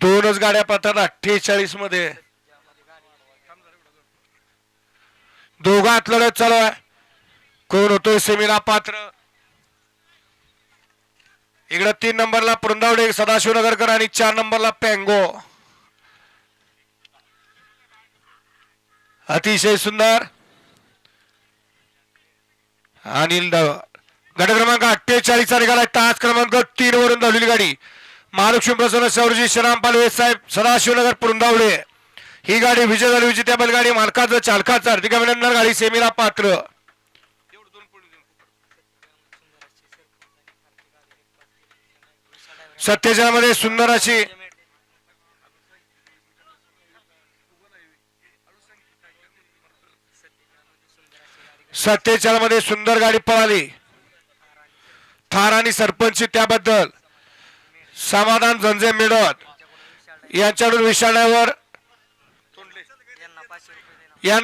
दोनच गाड्या पाहतात अठ्ठेचाळीसमध्ये. दोघात लढत चालू आहे. कोण होतोय सेमीला पात्र? इकडं तीन नंबरला पृंदावडे सदाशिवनगरकर आणि चार नंबरला पेंगो. अतिशय सुंदर. अनिल गट क्रमांक अठ्ठेचाळीस निघाला तास क्रमांक तीन वरून धावलेली गाडी. महालक्ष्मी प्रसन्न सौरजी श्रीराम पालवे साहेब सदाशिवनगर पुरुंदावळे ही गाडी विजय झाली विजेत्या बैलगाडी मालकाचं चालकाचं हार्दिक अभिनंदन गाडी सेमीला पात्र. सत्तेच्या सुंदर अशी सत्तेचाळमध्ये सुंदर गाडी पळाली. थार आणि सरपंच त्याबद्दल. समाधान झंजे मिळत यांच्याकडून विषाण्यावर यांना